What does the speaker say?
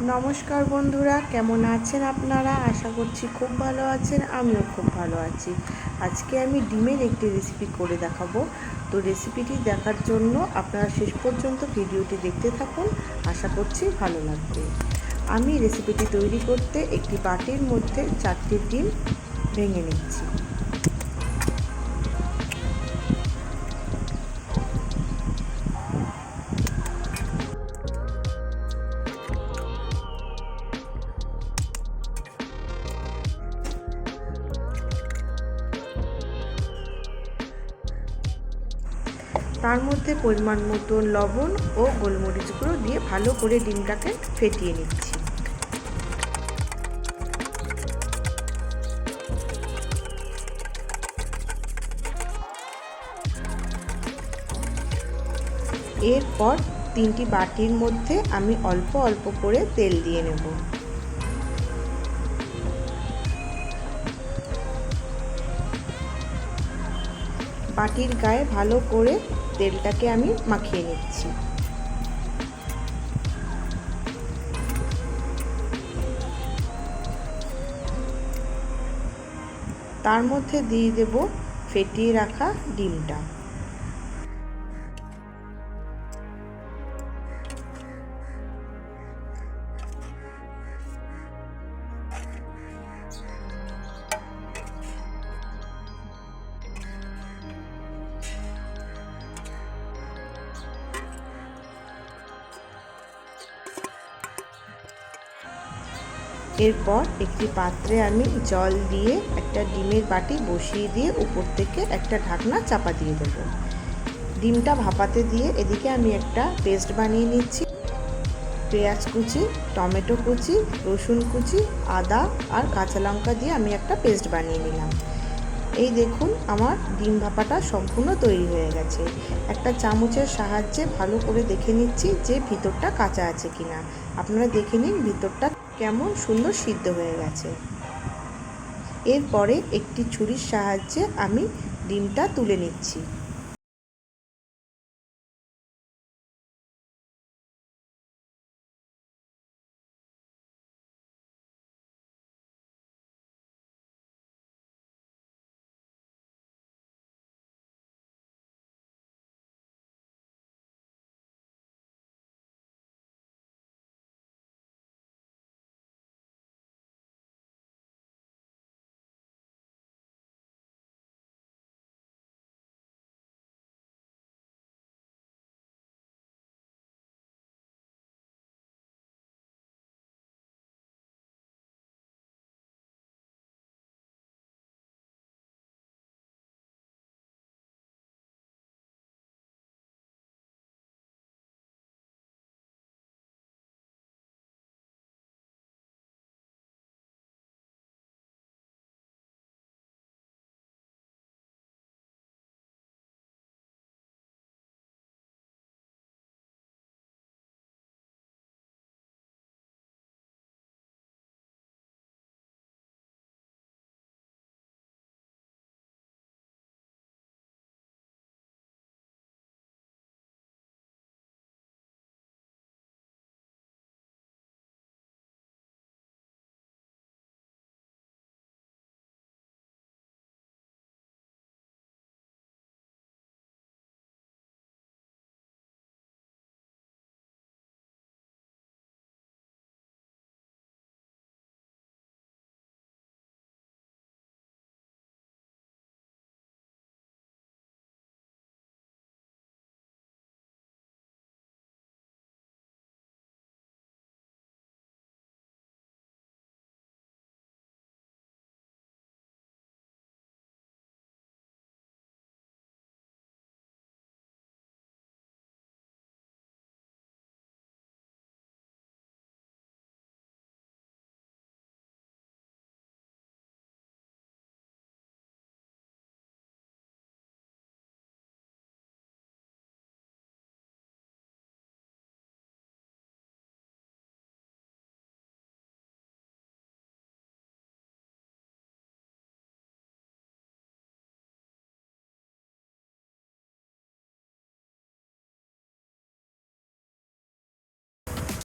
নমস্কার বন্ধুরা, কেমন আছেন আপনারা? আশা করছি খুব ভালো আছেন, আমিও খুব ভালো আছি। আজকে আমি ডিমের একটি রেসিপি করে দেখাবো। তো রেসিপিটি দেখার জন্য আপনারা শেষ পর্যন্ত ভিডিওটি দেখতে থাকুন। আশা করছি ভালো লাগবে। আমি রেসিপিটি তৈরি করতে একটি বাটির মধ্যে চারটি ডিম ভেঙে নিচ্ছি। তার মধ্যে পরিমাণ মতো লবণ ও গোলমরিচ গুঁড়ো দিয়ে ভালো করে ডিমটাকে ফেটিয়ে নিচ্ছি। এরপর তিনটি বাটির মধ্যে আমি অল্প অল্প করে তেল দিয়ে নেব। বাটির গায়ে ভালো করে তেলটাকে আমি মাখিয়ে নিচ্ছি। তার মধ্যে দিয়ে দেব ফেটিয়ে রাখা ডিমটা। এরপর একটি পাত্রে আমি জল দিয়ে একটা ডিমের বাটি বসিয়ে দিয়ে উপর থেকে একটা ঢাকনা চাপা দিয়ে দেবো। ডিমটা ভাপাতে দিয়ে এদিকে আমি একটা পেস্ট বানিয়ে নিচ্ছি। পেঁয়াজ কুচি, টমেটো কুচি, রসুন কুচি, আদা আর কাঁচা লঙ্কা দিয়ে আমি একটা পেস্ট বানিয়ে নিলাম। এই দেখুন আমার ডিম ভাপাটা সম্পূর্ণ তৈরি হয়ে গেছে। একটা চামচের সাহায্যে ভালো করে দেখে নিচ্ছি যে ভিতরটা কাঁচা আছে কিনা। আপনারা দেখে নিন ভিতরটা কেমন সুন্দর সিদ্ধ হয়ে গেছে। এরপরে একটি ছুরির সাহায্যে আমি ডিমটা তুলে নিচ্ছি।